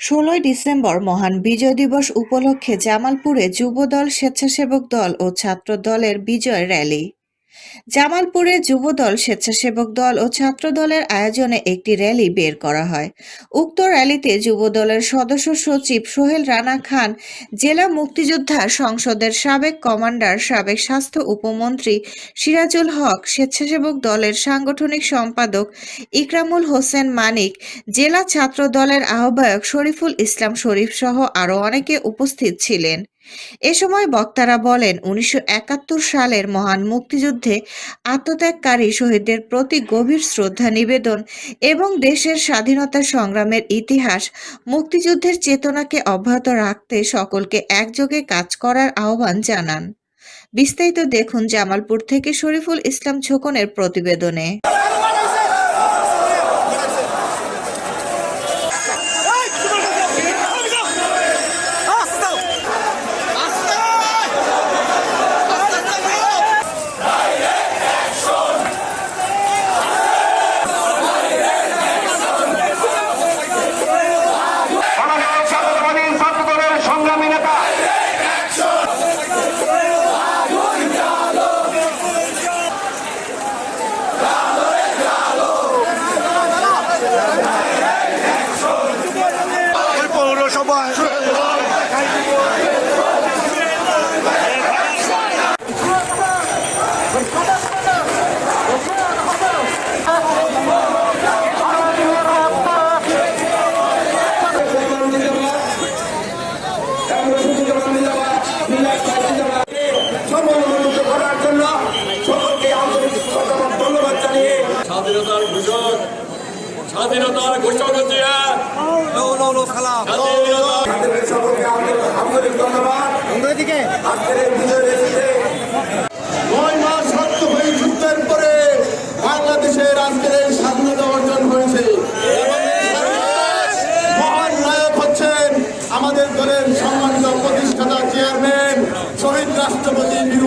ষোলোই ডিসেম্বর মহান বিজয় দিবস উপলক্ষে জামালপুরে যুবদল স্বেচ্ছাসেবক দল ও ছাত্র দলের বিজয় র্যালি। জামালপুরে যুবদল স্বেচ্ছাসেবক দল ও ছাত্র দলের আয়োজনে একটি র্যালি বের করা হয়। উক্ত র্যালিতে যুবদলের সদস্য সচিব সোহেল রানা খান, জেলা মুক্তিযোদ্ধা সংসদের সাবেক কমান্ডার, সাবেক স্বাস্থ্য উপমন্ত্রী সিরাজুল হক, স্বেচ্ছাসেবক দলের সাংগঠনিক সম্পাদক ইকরামুল হোসেন মানিক, জেলা ছাত্র দলের আহ্বায়ক শরীফুল ইসলাম শরীফ সহ আরও অনেকে উপস্থিত ছিলেন। এ সময় বক্তারা বলেন, উনিশশো একাত্তর সালের মহান মুক্তিযুদ্ধে আত্মত্যাগকারী শহীদদের প্রতি গভীর শ্রদ্ধা নিবেদন এবং দেশের স্বাধীনতা সংগ্রামের ইতিহাস, মুক্তিযুদ্ধের চেতনাকে অব্যাহত রাখতে সকলকে একযোগে কাজ করার আহ্বান জানান। বিস্তারিত দেখুন জামালপুর থেকে শরীফুল ইসলাম ছোকনের প্রতিবেদনে। স্বাধীনতার ঘোষক হচ্ছে সকলকে ধন্যবাদ। আজকের এই বিজয় রেসিতে নয় মাস রক্ত হয়ে যুদ্ধের পরে বাংলাদেশের আজকের এই স্বাধীনতা অর্জন হয়েছে। মহান নায়ক হচ্ছেন আমাদের দলের সম্মানিত প্রতিষ্ঠাতা চেয়ারম্যান শহীদ রাষ্ট্রপতি বীর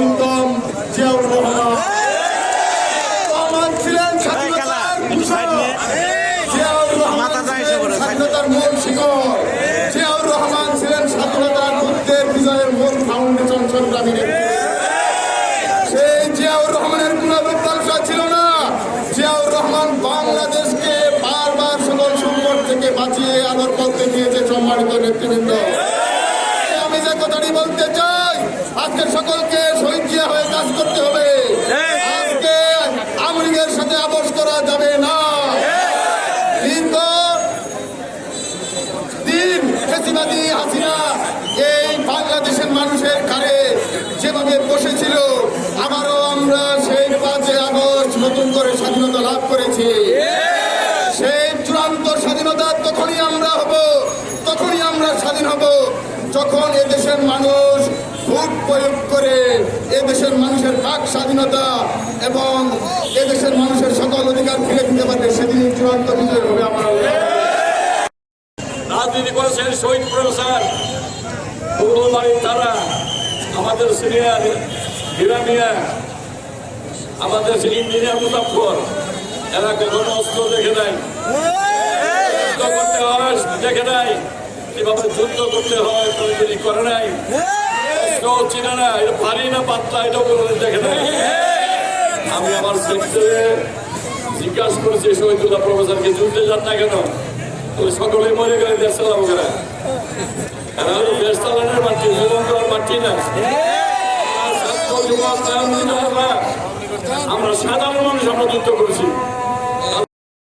পথ সম্মানিত নেতৃবৃন্দ। আমি যে কথাটি বলতে চাই, আজকে সকলকে শহীদ হয়ে কাজ করতে হবে। আজকে আমলিগের সাথে আপোষ করা যাবে না। এই বাংলাদেশের মানুষের কারে বসেছিল, আবারও আমরা সেই নতুন করে স্বাধীনতা লাভ করেছি। হব যখন এদেশের মানুষ ভোট প্রয়োগ করে এদেশের মানুষের বাক স্বাধীনতা এবং এদেশের মানুষের সকল অধিকার ফিরে দিতে পারবে সেদিন চূড়ান্ত বিজয় হবে আমরা রাজনীতি করেছেন শহীদ প্রফেসর বাড়ির তারা, আমাদের সিনিয়র হীরা মিয়া, আমাদের ইঞ্জিনিয়ার মুজাফর এরা কখনো অস্ত্র দেখে নাই দেখে নাই কীভাবে যুদ্ধ করতে হয় তৈরি করে নাই। চিনে না, এটা ভারী না পাতলা এটাও কোনো দেখে নাই। আমি আমার সেক্টরে জিজ্ঞাসা করেছি শহীদুল্লাহ প্রফেসরকে যুদ্ধে যান না কেন? বলে সকলে মরে গেলে দেশ চালাবো কেন? হলো দেশ চালানোর মাটি, জীবন দেওয়ার মাটি না। আমরা সাধারণ মানুষ, আমরা যুদ্ধ করেছি।